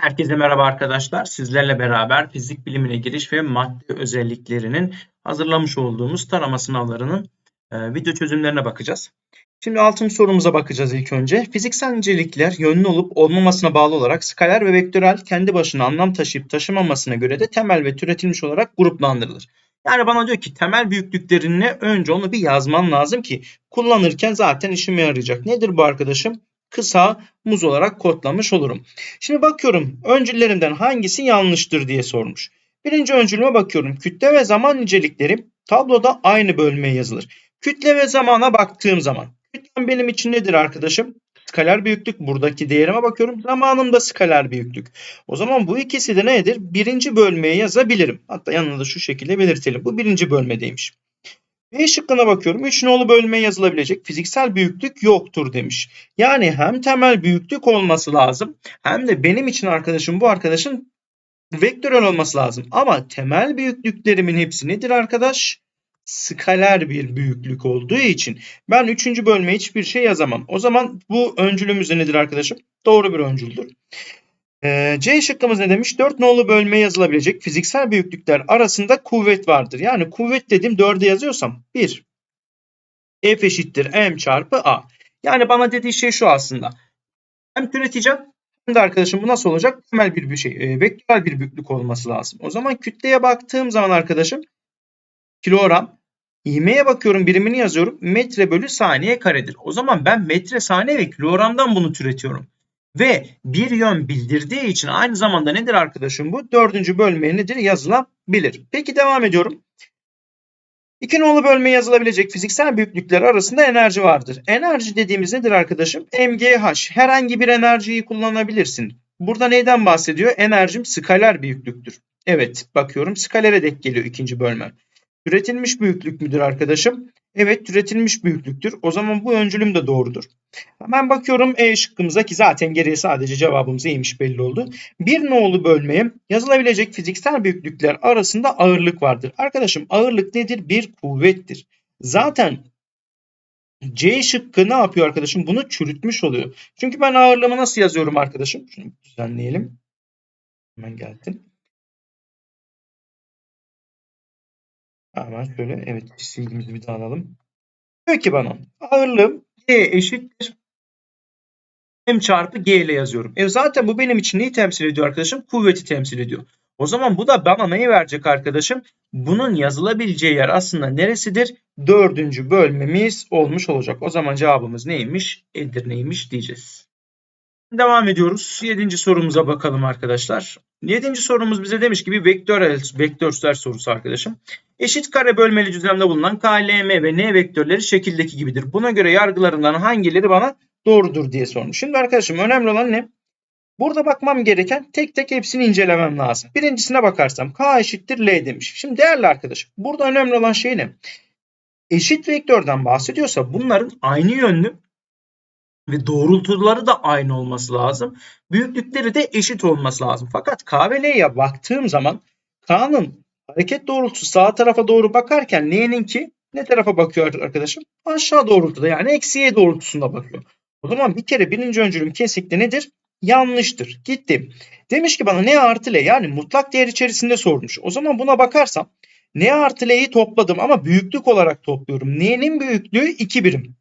Herkese merhaba arkadaşlar. Sizlerle beraber fizik bilimine giriş ve madde özelliklerinin hazırlamış olduğumuz tarama sınavlarının e, video çözümlerine bakacağız. Şimdi altıncı sorumuza bakacağız ilk önce. Fiziksel nicelikler yönlü olup olmamasına bağlı olarak skaler ve vektörel kendi başına anlam taşıyıp taşımamasına göre de temel ve türetilmiş olarak gruplandırılır. Yani bana diyor ki temel büyüklüklerini önce onu bir yazman lazım ki kullanırken zaten işime yarayacak. Nedir bu arkadaşım? Kısa muz olarak kodlamış olurum. Şimdi bakıyorum öncüllerimden hangisi yanlıştır diye sormuş. Birinci öncülüme bakıyorum. Kütle ve zaman nicelikleri tabloda aynı bölmeye yazılır. Kütle ve zamana baktığım zaman. Kütlem benim için nedir arkadaşım? Skaler büyüklük. Buradaki değerime bakıyorum. Zamanım da skaler büyüklük. O zaman bu ikisi de nedir? Birinci bölmeye yazabilirim. Hatta yanına da şu şekilde belirtelim. Bu birinci bölmedeymiş. B şıkkına bakıyorum. 3 nolu bölmeye yazılabilecek fiziksel büyüklük yoktur demiş. Yani hem temel büyüklük olması lazım hem de benim için arkadaşım bu arkadaşın vektörel olması lazım. Ama temel büyüklüklerimin hepsi nedir arkadaş? Skaler bir büyüklük olduğu için ben 3. bölmeye hiçbir şey yazamam. O zaman bu öncülümüz nedir arkadaşım? Doğru bir öncüldür. Ee, C şıkkımız ne demiş? 4 nolu bölmeye yazılabilecek fiziksel büyüklükler arasında kuvvet vardır. Yani kuvvet dedim 4'e yazıyorsam 1 F eşittir M çarpı A. Yani bana dediği şey şu aslında. Hem türeteceğim hem de arkadaşım bu nasıl olacak? Temel bir, bir şey, e, vektörel bir büyüklük olması lazım. O zaman kütleye baktığım zaman arkadaşım kilogram İğmeye bakıyorum birimini yazıyorum. Metre bölü saniye karedir. O zaman ben metre saniye ve kilogramdan bunu türetiyorum. Ve bir yön bildirdiği için aynı zamanda nedir arkadaşım bu? Dördüncü bölmeye nedir? Yazılabilir. Peki devam ediyorum. İki nolu bölmeye yazılabilecek fiziksel büyüklükler arasında enerji vardır. Enerji dediğimiz nedir arkadaşım? MGH. Herhangi bir enerjiyi kullanabilirsin. Burada neyden bahsediyor? Enerjim skaler büyüklüktür. Evet bakıyorum skalere denk geliyor ikinci bölme. Türetilmiş büyüklük müdür arkadaşım? Evet türetilmiş büyüklüktür. O zaman bu öncülüm de doğrudur. Hemen bakıyorum E şıkkımıza ki zaten geriye sadece cevabımız iyiymiş belli oldu. Bir nolu bölmeye yazılabilecek fiziksel büyüklükler arasında ağırlık vardır. Arkadaşım ağırlık nedir? Bir kuvvettir. Zaten C şıkkı ne yapıyor arkadaşım? Bunu çürütmüş oluyor. Çünkü ben ağırlığımı nasıl yazıyorum arkadaşım? Şunu düzenleyelim. Hemen geldim. Hemen şöyle evet silgimizi bir daha alalım. Diyor ki bana ağırlığım G eşittir M çarpı G ile yazıyorum. E zaten bu benim için neyi temsil ediyor arkadaşım? Kuvveti temsil ediyor. O zaman bu da bana neyi verecek arkadaşım? Bunun yazılabileceği yer aslında neresidir? Dördüncü bölmemiz olmuş olacak. O zaman cevabımız neymiş? Edirne'ymiş diyeceğiz. Devam ediyoruz. Yedinci sorumuza bakalım arkadaşlar. Yedinci sorumuz bize demiş ki bir vektörel, vektörler sorusu arkadaşım. Eşit kare bölmeli düzlemde bulunan K, L, M ve N vektörleri şekildeki gibidir. Buna göre yargılarından hangileri bana doğrudur diye sormuş. Şimdi arkadaşım önemli olan ne? Burada bakmam gereken tek tek hepsini incelemem lazım. Birincisine bakarsam K eşittir L demiş. Şimdi değerli arkadaşım burada önemli olan şey ne? Eşit vektörden bahsediyorsa bunların aynı yönlü ve doğrultuları da aynı olması lazım. Büyüklükleri de eşit olması lazım. Fakat K baktığım zaman K'nın hareket doğrultusu sağ tarafa doğru bakarken L'ninki ne tarafa bakıyor arkadaşım? Aşağı doğrultuda yani eksiye doğrultusunda bakıyor. O zaman bir kere birinci öncülüm kesinlikle nedir? Yanlıştır. Gittim. Demiş ki bana N artı L yani mutlak değer içerisinde sormuş. O zaman buna bakarsam N artı L'yi topladım ama büyüklük olarak topluyorum. N'nin büyüklüğü 2 birim.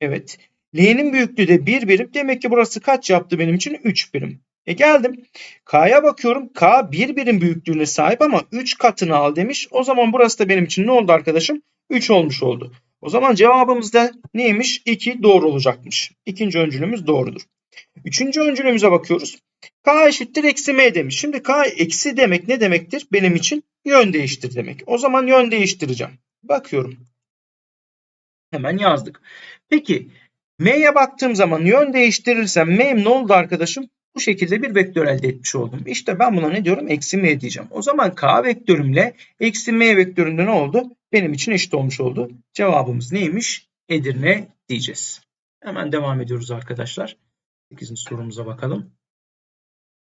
Evet. L'nin büyüklüğü de 1 birim. Demek ki burası kaç yaptı benim için? 3 birim. E geldim. K'ya bakıyorum. K 1 birim büyüklüğüne sahip ama 3 katını al demiş. O zaman burası da benim için ne oldu arkadaşım? 3 olmuş oldu. O zaman cevabımız da neymiş? 2 doğru olacakmış. İkinci öncülümüz doğrudur. Üçüncü öncülümüze bakıyoruz. K eşittir eksi M demiş. Şimdi K eksi demek ne demektir? Benim için yön değiştir demek. O zaman yön değiştireceğim. Bakıyorum. Hemen yazdık. Peki M'ye baktığım zaman yön değiştirirsem M'm ne oldu arkadaşım? Bu şekilde bir vektör elde etmiş oldum. İşte ben buna ne diyorum? Eksi M diyeceğim. O zaman K vektörümle eksi M vektöründe ne oldu? Benim için eşit olmuş oldu. Cevabımız neymiş? Edirne diyeceğiz. Hemen devam ediyoruz arkadaşlar. 8. sorumuza bakalım.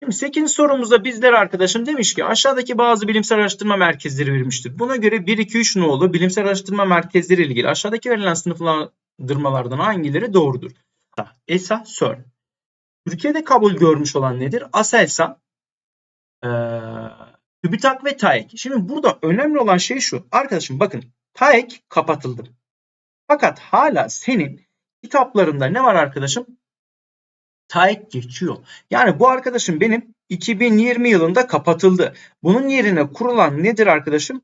Şimdi 8. sorumuzda bizler arkadaşım demiş ki aşağıdaki bazı bilimsel araştırma merkezleri verilmiştir. Buna göre 1, 2, 3 nolu bilimsel araştırma merkezleri ilgili aşağıdaki verilen sınıflandırmalardan hangileri doğrudur? ESA, CERN. Türkiye'de kabul görmüş olan nedir? ASELSA, Ee, TÜBİTAK ve TAEK. Şimdi burada önemli olan şey şu. Arkadaşım bakın TAEK kapatıldı. Fakat hala senin kitaplarında ne var arkadaşım? TAEK geçiyor. Yani bu arkadaşım benim 2020 yılında kapatıldı. Bunun yerine kurulan nedir arkadaşım?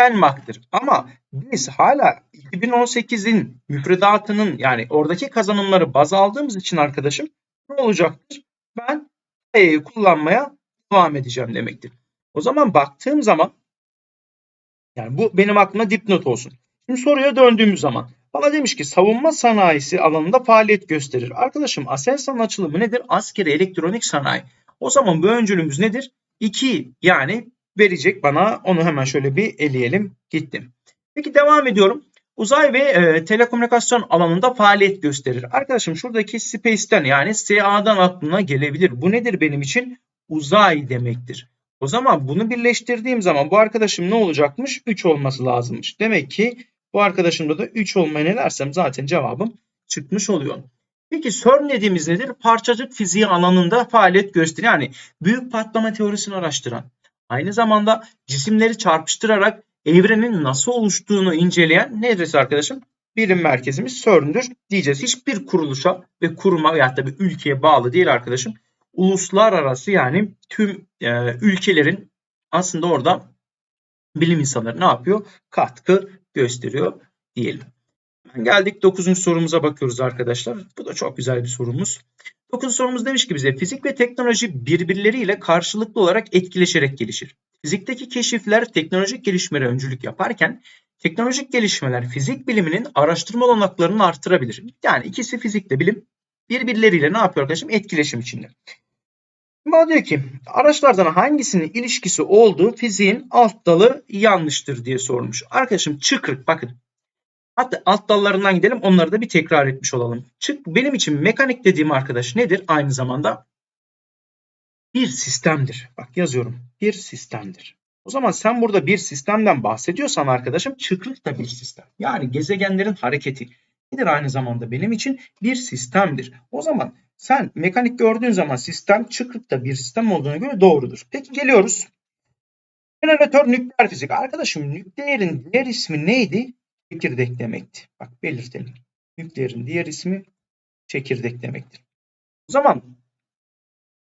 Penmak'tır. Ama biz hala 2018'in müfredatının yani oradaki kazanımları baz aldığımız için arkadaşım ne olacaktır? Ben TAEK'i kullanmaya devam edeceğim demektir. O zaman baktığım zaman yani bu benim aklıma dipnot olsun. Şimdi soruya döndüğümüz zaman bana demiş ki savunma sanayisi alanında faaliyet gösterir. Arkadaşım Aselsan açılımı nedir? Askeri elektronik sanayi. O zaman bu öncülümüz nedir? 2 yani verecek bana onu hemen şöyle bir eleyelim gittim. Peki devam ediyorum. Uzay ve e, telekomünikasyon alanında faaliyet gösterir. Arkadaşım şuradaki space'ten yani SA'dan aklına gelebilir. Bu nedir benim için? Uzay demektir. O zaman bunu birleştirdiğim zaman bu arkadaşım ne olacakmış? 3 olması lazımmış. Demek ki bu arkadaşımda da 3 olmayı ne dersem zaten cevabım çıkmış oluyor. Peki CERN dediğimiz nedir? Parçacık fiziği alanında faaliyet gösteriyor. Yani büyük patlama teorisini araştıran, aynı zamanda cisimleri çarpıştırarak evrenin nasıl oluştuğunu inceleyen neresi arkadaşım? Bilim merkezimiz CERN'dür diyeceğiz. Hiçbir kuruluşa ve kuruma veya da bir ülkeye bağlı değil arkadaşım. Uluslararası yani tüm e, ülkelerin aslında orada bilim insanları ne yapıyor? Katkı gösteriyor diyelim. Geldik 9. sorumuza bakıyoruz arkadaşlar. Bu da çok güzel bir sorumuz. 9. sorumuz demiş ki bize fizik ve teknoloji birbirleriyle karşılıklı olarak etkileşerek gelişir. Fizikteki keşifler teknolojik gelişmelere öncülük yaparken teknolojik gelişmeler fizik biliminin araştırma olanaklarını artırabilir. Yani ikisi fizikle bilim birbirleriyle ne yapıyor arkadaşım? Etkileşim içinde. Bana diyor ki araçlardan hangisinin ilişkisi olduğu fiziğin alt dalı yanlıştır diye sormuş. Arkadaşım çıkrık bakın. Hatta alt dallarından gidelim onları da bir tekrar etmiş olalım. Çık benim için mekanik dediğim arkadaş nedir? Aynı zamanda bir sistemdir. Bak yazıyorum. Bir sistemdir. O zaman sen burada bir sistemden bahsediyorsan arkadaşım çıkrık da bir sistem. Yani gezegenlerin hareketi nedir aynı zamanda benim için bir sistemdir. O zaman sen mekanik gördüğün zaman sistem çıkrık da bir sistem olduğuna göre doğrudur. Peki geliyoruz. Jeneratör nükleer fizik. Arkadaşım nükleerin diğer ismi neydi? Çekirdek demekti. Bak belirtelim. Nükleerin diğer ismi çekirdek demektir. O zaman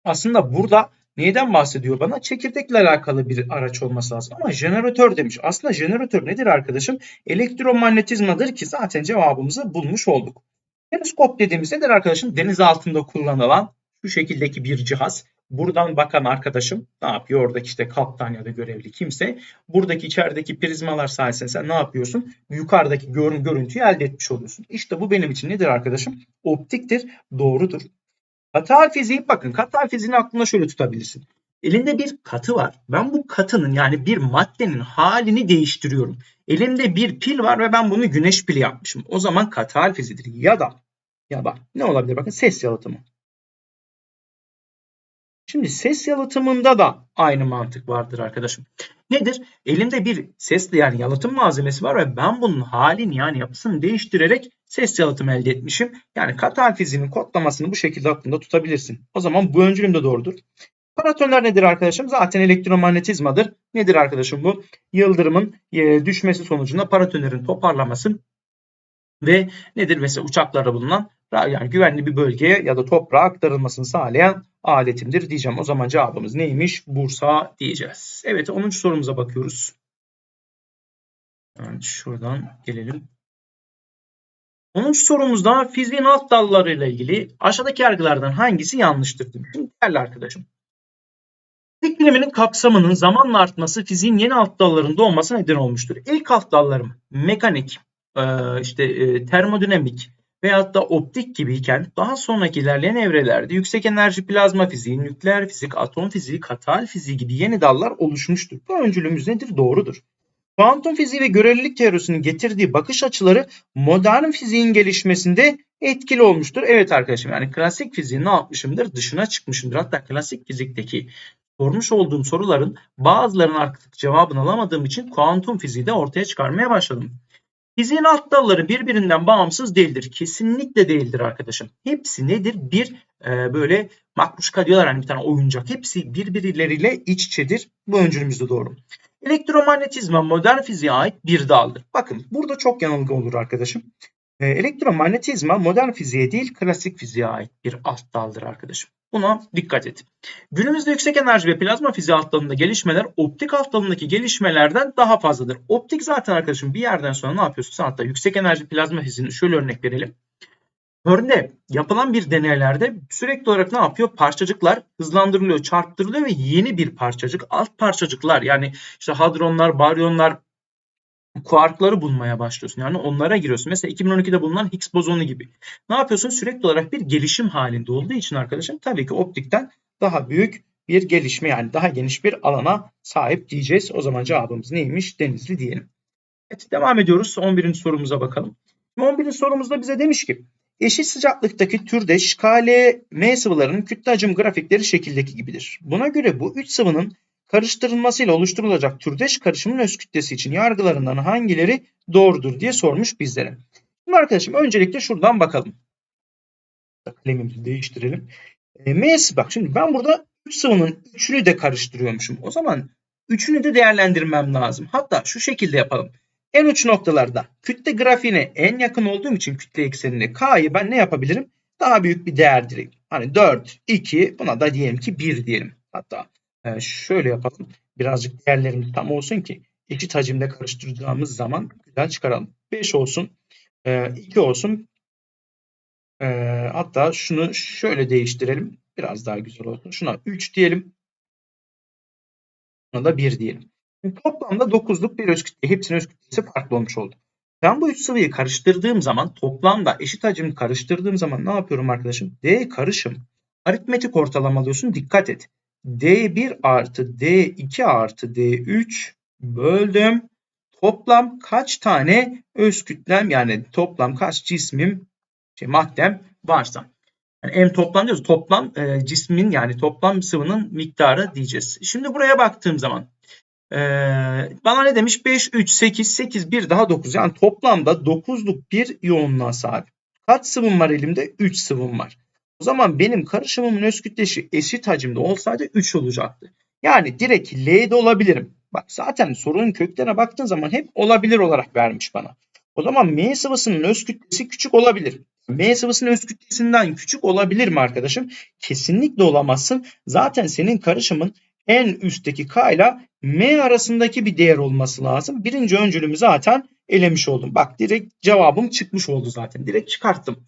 aslında burada neyden bahsediyor bana? Çekirdekle alakalı bir araç olması lazım. Ama jeneratör demiş. Aslında jeneratör nedir arkadaşım? Elektromanyetizmadır ki zaten cevabımızı bulmuş olduk. Periskop dediğimiz nedir arkadaşım? Deniz altında kullanılan şu şekildeki bir cihaz. Buradan bakan arkadaşım ne yapıyor? Oradaki işte kaptan ya da görevli kimse. Buradaki içerideki prizmalar sayesinde sen ne yapıyorsun? Yukarıdaki görün görüntüyü elde etmiş oluyorsun. İşte bu benim için nedir arkadaşım? Optiktir. Doğrudur. Katal fiziği bakın katal fiziğini aklına şöyle tutabilirsin. Elinde bir katı var. Ben bu katının yani bir maddenin halini değiştiriyorum. Elimde bir pil var ve ben bunu güneş pili yapmışım. O zaman katal fiziğidir. Ya da ya da ne olabilir bakın ses yalıtımı. Şimdi ses yalıtımında da aynı mantık vardır arkadaşım. Nedir? Elimde bir ses yani yalıtım malzemesi var ve ben bunun halini yani yapısını değiştirerek ses yalıtımı elde etmişim. Yani katal fiziğinin kodlamasını bu şekilde aklında tutabilirsin. O zaman bu öncülüm de doğrudur. Paratonlar nedir arkadaşım? Zaten elektromanyetizmadır. Nedir arkadaşım bu? Yıldırımın e, düşmesi sonucunda paratonların toparlaması ve nedir mesela uçaklarda bulunan yani güvenli bir bölgeye ya da toprağa aktarılmasını sağlayan aletimdir diyeceğim. O zaman cevabımız neymiş? Bursa diyeceğiz. Evet 10. sorumuza bakıyoruz. Yani şuradan gelelim. 10. sorumuzda fiziğin alt dallarıyla ilgili aşağıdaki yargılardan hangisi yanlıştır? Şimdi değerli arkadaşım. Fizik biliminin kapsamının zamanla artması fiziğin yeni alt dallarında olmasına neden olmuştur. İlk alt dallarım mekanik, işte termodinamik, veyahut da optik gibiyken daha sonraki ilerleyen evrelerde yüksek enerji plazma fiziği, nükleer fizik, atom fiziği, katal fiziği gibi yeni dallar oluşmuştur. Bu öncülümüz nedir? Doğrudur. Kuantum fiziği ve görelilik teorisinin getirdiği bakış açıları modern fiziğin gelişmesinde etkili olmuştur. Evet arkadaşım yani klasik fiziğin ne yapmışımdır? Dışına çıkmışımdır. Hatta klasik fizikteki sormuş olduğum soruların bazılarının artık cevabını alamadığım için kuantum fiziği de ortaya çıkarmaya başladım. Fiziğin alt dalları birbirinden bağımsız değildir. Kesinlikle değildir arkadaşım. Hepsi nedir? Bir e, böyle makruşka diyorlar hani bir tane oyuncak. Hepsi birbirleriyle iç içedir. Bu öncülümüz de doğru. Elektromanyetizma modern fiziğe ait bir daldır. Bakın burada çok yanılgı olur arkadaşım. E, elektromanyetizma modern fiziğe değil klasik fiziğe ait bir alt daldır arkadaşım. Buna dikkat et. Günümüzde yüksek enerji ve plazma fiziği alt gelişmeler optik alt gelişmelerden daha fazladır. Optik zaten arkadaşım bir yerden sonra ne yapıyorsun? Sen hatta yüksek enerji plazma fiziğini şöyle örnek verelim. Örneğin yapılan bir deneylerde sürekli olarak ne yapıyor? Parçacıklar hızlandırılıyor, çarptırılıyor ve yeni bir parçacık, alt parçacıklar yani işte hadronlar, baryonlar, kuarkları bulmaya başlıyorsun. Yani onlara giriyorsun. Mesela 2012'de bulunan Higgs bozonu gibi. Ne yapıyorsun? Sürekli olarak bir gelişim halinde olduğu için arkadaşım tabii ki optikten daha büyük bir gelişme yani daha geniş bir alana sahip diyeceğiz. O zaman cevabımız neymiş? Denizli diyelim. Evet devam ediyoruz. 11. sorumuza bakalım. 11. sorumuzda bize demiş ki eşit sıcaklıktaki türdeş KLM sıvılarının kütle hacim grafikleri şekildeki gibidir. Buna göre bu üç sıvının karıştırılmasıyla oluşturulacak türdeş karışımın öz kütlesi için yargılarından hangileri doğrudur diye sormuş bizlere. Şimdi arkadaşım öncelikle şuradan bakalım. Kalemimizi değiştirelim. E, M'si bak şimdi ben burada 3 sıvının üçünü de karıştırıyormuşum. O zaman üçünü de değerlendirmem lazım. Hatta şu şekilde yapalım. En uç noktalarda kütle grafiğine en yakın olduğum için kütle eksenine K'yı ben ne yapabilirim? Daha büyük bir değer direyim. Hani 4, 2 buna da diyelim ki 1 diyelim. Hatta e, şöyle yapalım. Birazcık değerlerimiz tam olsun ki eşit hacimde karıştırdığımız zaman güzel çıkaralım. 5 olsun, e, 2 olsun. E, hatta şunu şöyle değiştirelim. Biraz daha güzel olsun. Şuna 3 diyelim. Buna da 1 diyelim. Şimdi toplamda 9'luk bir öz kütle. Hepsinin öz kütlesi farklı olmuş oldu. Ben bu üç sıvıyı karıştırdığım zaman toplamda eşit hacim karıştırdığım zaman ne yapıyorum arkadaşım? D karışım. Aritmetik ortalama alıyorsun. Dikkat et. D1 artı D2 artı D3 böldüm. Toplam kaç tane öz kütlem yani toplam kaç cismim şey, maddem varsa. Yani M toplam diyoruz. Toplam e, cismin yani toplam sıvının miktarı diyeceğiz. Şimdi buraya baktığım zaman e, bana ne demiş? 5, 3, 8, 8, 1 daha 9. Yani toplamda 9'luk bir yoğunluğa sahip. Kaç sıvım var elimde? 3 sıvım var. O zaman benim karışımımın öz kütlesi eşit hacimde olsaydı 3 olacaktı. Yani direkt L'de olabilirim. Bak zaten sorunun köklerine baktığın zaman hep olabilir olarak vermiş bana. O zaman M sıvısının öz kütlesi küçük olabilir. M sıvısının öz kütlesinden küçük olabilir mi arkadaşım? Kesinlikle olamazsın. Zaten senin karışımın en üstteki K ile M arasındaki bir değer olması lazım. Birinci öncülümü zaten elemiş oldum. Bak direkt cevabım çıkmış oldu zaten. Direkt çıkarttım.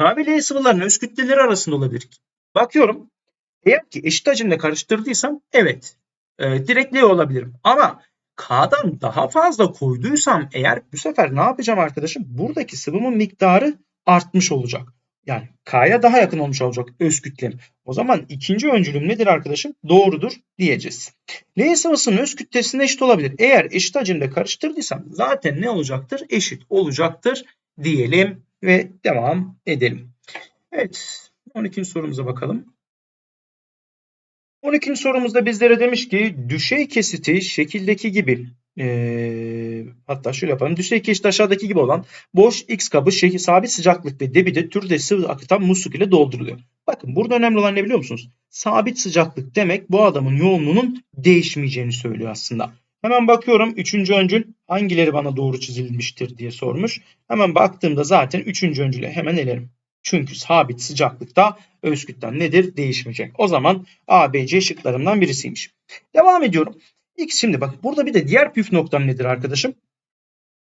L sıvılarının öz kütleleri arasında olabilir. Bakıyorum. Eğer ki eşit hacimle karıştırdıysam evet. E, direkt olabilirim. Ama K'dan daha fazla koyduysam eğer bu sefer ne yapacağım arkadaşım? Buradaki sıvımın miktarı artmış olacak. Yani K'ya daha yakın olmuş olacak öz kütlem. O zaman ikinci öncülüm nedir arkadaşım? Doğrudur diyeceğiz. L sıvısının öz kütlesine eşit olabilir. Eğer eşit hacimde karıştırdıysam zaten ne olacaktır? Eşit olacaktır diyelim ve devam edelim. Evet 12. sorumuza bakalım. 12. sorumuzda bizlere demiş ki düşey kesiti şekildeki gibi e, hatta şöyle yapalım. Düşey kesit aşağıdaki gibi olan boş X kabı şekil sabit sıcaklık ve debide türde sıvı akıtan musluk ile dolduruluyor. Bakın burada önemli olan ne biliyor musunuz? Sabit sıcaklık demek bu adamın yoğunluğunun değişmeyeceğini söylüyor aslında. Hemen bakıyorum 3. öncül hangileri bana doğru çizilmiştir diye sormuş. Hemen baktığımda zaten 3. öncüle hemen elerim. Çünkü sabit sıcaklıkta öz kütlem nedir? Değişmeyecek. O zaman A, B, C şıklarımdan birisiymiş. Devam ediyorum. X şimdi bak burada bir de diğer püf noktam nedir arkadaşım?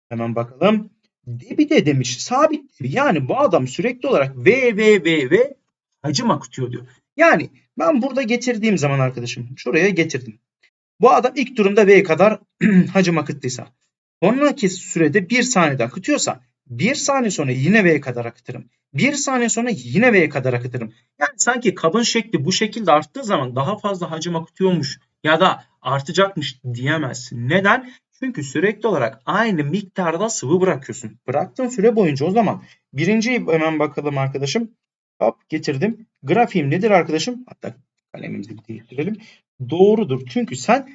Hemen bakalım. Debi de demiş sabit debi. Yani bu adam sürekli olarak V, V, V, V hacim akıtıyor diyor. Yani ben burada getirdiğim zaman arkadaşım şuraya getirdim. Bu adam ilk durumda V kadar hacim akıttıysa sonraki sürede 1 saniyede akıtıyorsa 1 saniye sonra yine V kadar akıtırım. 1 saniye sonra yine V'ye kadar akıtırım. Yani sanki kabın şekli bu şekilde arttığı zaman daha fazla hacim akıtıyormuş ya da artacakmış diyemezsin. Neden? Çünkü sürekli olarak aynı miktarda sıvı bırakıyorsun. Bıraktığın süre boyunca o zaman birinciyi hemen bakalım arkadaşım. Hop getirdim. Grafiğim nedir arkadaşım? Hatta kalemimizi değiştirelim. Doğrudur. Çünkü sen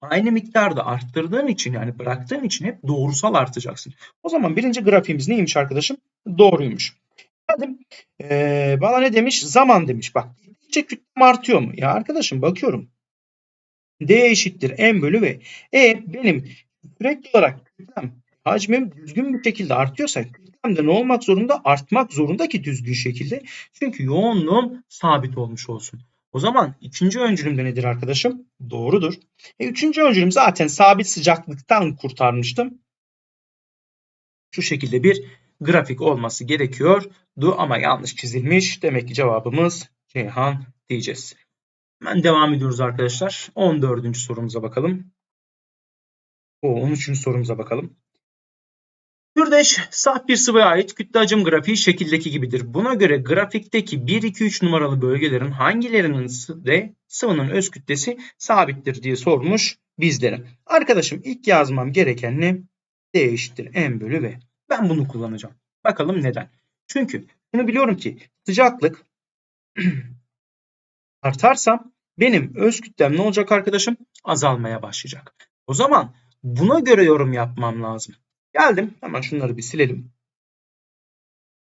aynı miktarda arttırdığın için yani bıraktığın için hep doğrusal artacaksın. O zaman birinci grafiğimiz neymiş arkadaşım? Doğruymuş. Geldim. Ee, bana ne demiş? Zaman demiş. Bak gittikçe kütlem artıyor mu? Ya arkadaşım bakıyorum. D eşittir M bölü V. E benim sürekli olarak kütlem hacmim düzgün bir şekilde artıyorsa kütlem de ne olmak zorunda? Artmak zorunda ki düzgün şekilde. Çünkü yoğunluğum sabit olmuş olsun. O zaman ikinci öncülüm nedir arkadaşım? Doğrudur. E, üçüncü öncülüm zaten sabit sıcaklıktan kurtarmıştım. Şu şekilde bir grafik olması gerekiyordu ama yanlış çizilmiş. Demek ki cevabımız Ceyhan diyeceğiz. Hemen devam ediyoruz arkadaşlar. 14. sorumuza bakalım. O 13. sorumuza bakalım. Türdeş saf bir sıvıya ait kütle hacim grafiği şekildeki gibidir. Buna göre grafikteki 1, 2, 3 numaralı bölgelerin hangilerinin de sıvının öz kütlesi sabittir diye sormuş bizlere. Arkadaşım ilk yazmam gereken ne? D eşittir M bölü V. Ben bunu kullanacağım. Bakalım neden? Çünkü bunu biliyorum ki sıcaklık artarsam benim öz kütlem ne olacak arkadaşım? Azalmaya başlayacak. O zaman buna göre yorum yapmam lazım. Geldim. Hemen şunları bir silelim.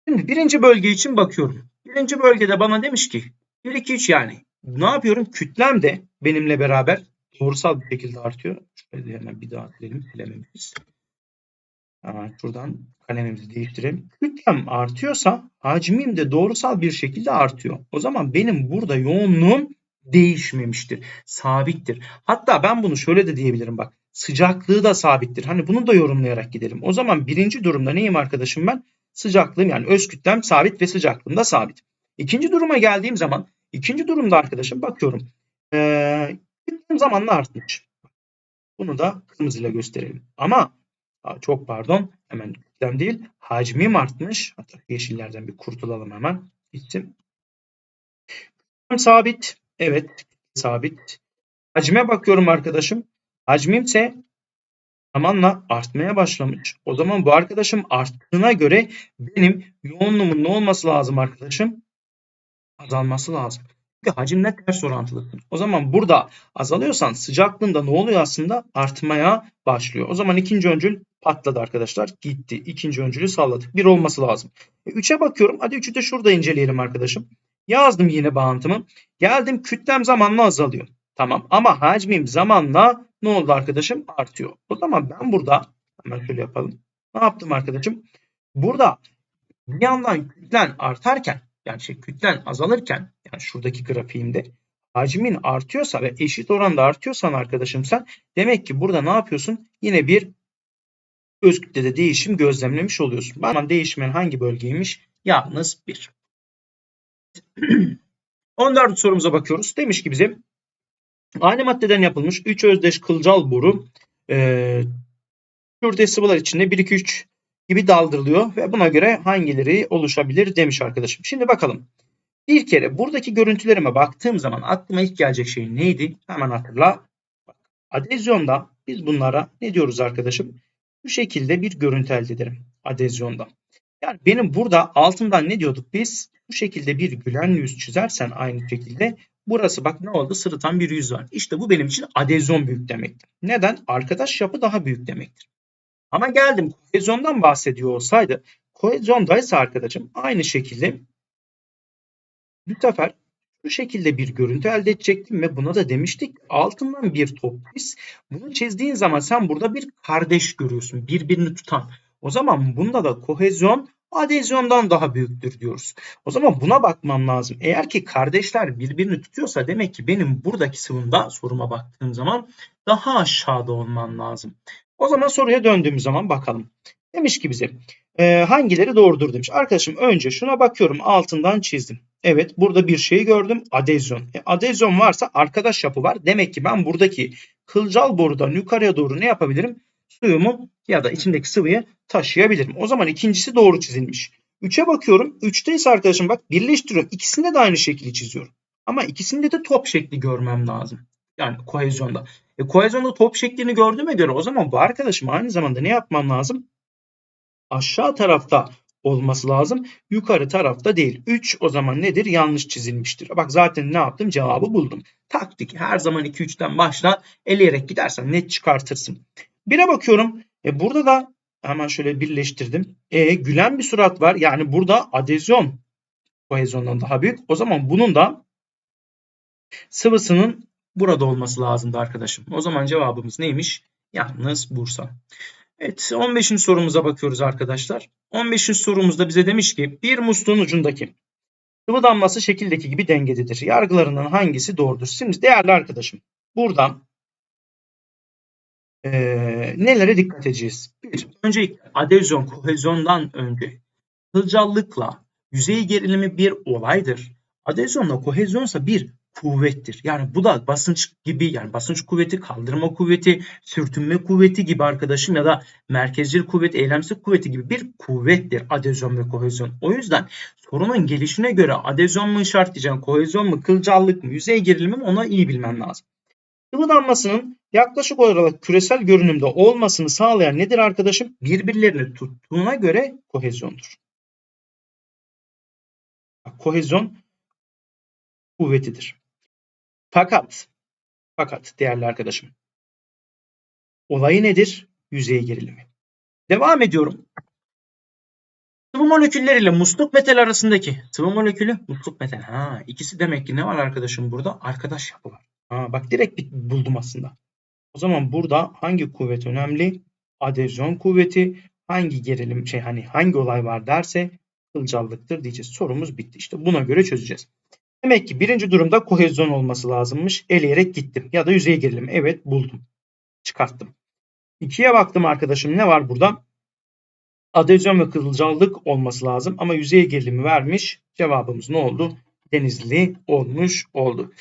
Şimdi birinci bölge için bakıyorum. Birinci bölgede bana demiş ki 1, 2, 3 yani. Ne yapıyorum? Kütlem de benimle beraber doğrusal bir şekilde artıyor. Şöyle hemen bir daha silelim. Silememişiz. Hemen şuradan kalemimizi değiştirelim. Kütlem artıyorsa hacmim de doğrusal bir şekilde artıyor. O zaman benim burada yoğunluğum değişmemiştir. Sabittir. Hatta ben bunu şöyle de diyebilirim bak. Sıcaklığı da sabittir. Hani bunu da yorumlayarak gidelim. O zaman birinci durumda neyim arkadaşım ben? Sıcaklığım yani öz kütlem sabit ve sıcaklığım da sabit. İkinci duruma geldiğim zaman ikinci durumda arkadaşım bakıyorum. Ee, kütlem zamanla artmış. Bunu da kırmızıyla gösterelim. Ama çok pardon hemen kütlem değil hacmim artmış. Hatta yeşillerden bir kurtulalım hemen. Gittim. Sabit. Evet sabit. Hacme bakıyorum arkadaşım. Hacmim ise zamanla artmaya başlamış. O zaman bu arkadaşım arttığına göre benim yoğunluğumun ne olması lazım arkadaşım? Azalması lazım. Çünkü hacimle ters orantılısın. O zaman burada azalıyorsan sıcaklığında ne oluyor aslında? Artmaya başlıyor. O zaman ikinci öncül patladı arkadaşlar. Gitti. İkinci öncülü salladık. Bir olması lazım. E, 3'e bakıyorum. Hadi 3'ü de şurada inceleyelim arkadaşım. Yazdım yine bağıntımı. Geldim kütlem zamanla azalıyor. Tamam ama hacmim zamanla ne oldu arkadaşım? Artıyor. O zaman ben burada hemen şöyle yapalım. Ne yaptım arkadaşım? Burada bir yandan kütlen artarken yani şey kütlen azalırken yani şuradaki grafiğimde hacmin artıyorsa ve eşit oranda artıyorsan arkadaşım sen demek ki burada ne yapıyorsun? Yine bir öz kütlede değişim gözlemlemiş oluyorsun. Ama değişmeyen hangi bölgeymiş? Yalnız bir. 14. sorumuza bakıyoruz. Demiş ki bize aynı maddeden yapılmış 3 özdeş kılcal boru e, Kürt sıvılar içinde 1 2 3 gibi daldırılıyor ve buna göre hangileri oluşabilir demiş arkadaşım. Şimdi bakalım. Bir kere buradaki görüntülerime baktığım zaman aklıma ilk gelecek şey neydi? Hemen hatırla. Adezyonda biz bunlara ne diyoruz arkadaşım? Bu şekilde bir görüntü elde ederim adezyonda. Yani benim burada altından ne diyorduk biz? Bu şekilde bir gülen yüz çizersen aynı şekilde burası bak ne oldu? Sırıtan bir yüz var. İşte bu benim için adezyon büyük demektir. Neden? Arkadaş yapı daha büyük demektir. Ama geldim kohezyondan bahsediyor olsaydı kohezyondaysa arkadaşım aynı şekilde bu sefer bu şekilde bir görüntü elde edecektim ve buna da demiştik altından bir top biz. Bunu çizdiğin zaman sen burada bir kardeş görüyorsun. Birbirini tutan. O zaman bunda da kohezyon adezyondan daha büyüktür diyoruz. O zaman buna bakmam lazım. Eğer ki kardeşler birbirini tutuyorsa demek ki benim buradaki sıvımda soruma baktığım zaman daha aşağıda olmam lazım. O zaman soruya döndüğümüz zaman bakalım. Demiş ki bize e, hangileri doğrudur demiş. Arkadaşım önce şuna bakıyorum altından çizdim. Evet burada bir şey gördüm adezyon. E, adezyon varsa arkadaş yapı var. Demek ki ben buradaki kılcal borudan yukarıya doğru ne yapabilirim? Suyumu ya da içindeki sıvıyı taşıyabilirim. O zaman ikincisi doğru çizilmiş. 3'e bakıyorum. 3'te ise arkadaşım bak birleştiriyorum. İkisinde de aynı şekli çiziyorum. Ama ikisinde de top şekli görmem lazım. Yani kohezyonda. E, kohezyonda top şeklini gördüğüme göre o zaman bu arkadaşım aynı zamanda ne yapmam lazım? Aşağı tarafta olması lazım. Yukarı tarafta değil. 3 o zaman nedir? Yanlış çizilmiştir. Bak zaten ne yaptım? Cevabı buldum. Taktik. Her zaman 2-3'ten başla. Eleyerek gidersen net çıkartırsın. 1'e bakıyorum. E burada da hemen şöyle birleştirdim. E gülen bir surat var. Yani burada adezyon kohezyondan daha büyük. O zaman bunun da sıvısının burada olması lazımdı arkadaşım. O zaman cevabımız neymiş? Yalnız Bursa. Evet 15. sorumuza bakıyoruz arkadaşlar. 15. sorumuzda bize demiş ki bir musluğun ucundaki sıvı damlası şekildeki gibi dengededir. Yargılarından hangisi doğrudur? Şimdi değerli arkadaşım buradan eee, nelere dikkat edeceğiz? Bir, öncelikle adezyon, kohezyondan önce kılcallıkla yüzey gerilimi bir olaydır. Adezyonla kohezyonsa bir kuvvettir. Yani bu da basınç gibi yani basınç kuvveti, kaldırma kuvveti, sürtünme kuvveti gibi arkadaşım ya da merkezcil kuvvet, eylemsel kuvveti gibi bir kuvvettir adezyon ve kohezyon. O yüzden sorunun gelişine göre adezyon mu işaretleyeceksin, kohezyon mu, kılcallık mı, yüzey gerilimi mi ona iyi bilmen lazım. Sıvı damlasının yaklaşık olarak küresel görünümde olmasını sağlayan nedir arkadaşım? Birbirlerini tuttuğuna göre kohezyondur. Kohezyon kuvvetidir. Fakat fakat değerli arkadaşım olayı nedir? Yüzey gerilimi. Devam ediyorum. Sıvı moleküller ile musluk metal arasındaki sıvı molekülü musluk metal. Ha, ikisi demek ki ne var arkadaşım burada? Arkadaş yapı var. Ha, bak direkt bir- buldum aslında. O zaman burada hangi kuvvet önemli? Adezyon kuvveti. Hangi gerilim şey hani hangi olay var derse kılcallıktır diyeceğiz. Sorumuz bitti. İşte buna göre çözeceğiz. Demek ki birinci durumda kohezyon olması lazımmış. Eleyerek gittim. Ya da yüzey gerilimi. Evet buldum. Çıkarttım. İkiye baktım arkadaşım. Ne var burada? Adezyon ve kılcallık olması lazım. Ama yüzey gerilimi vermiş. Cevabımız ne oldu? Denizli olmuş oldu.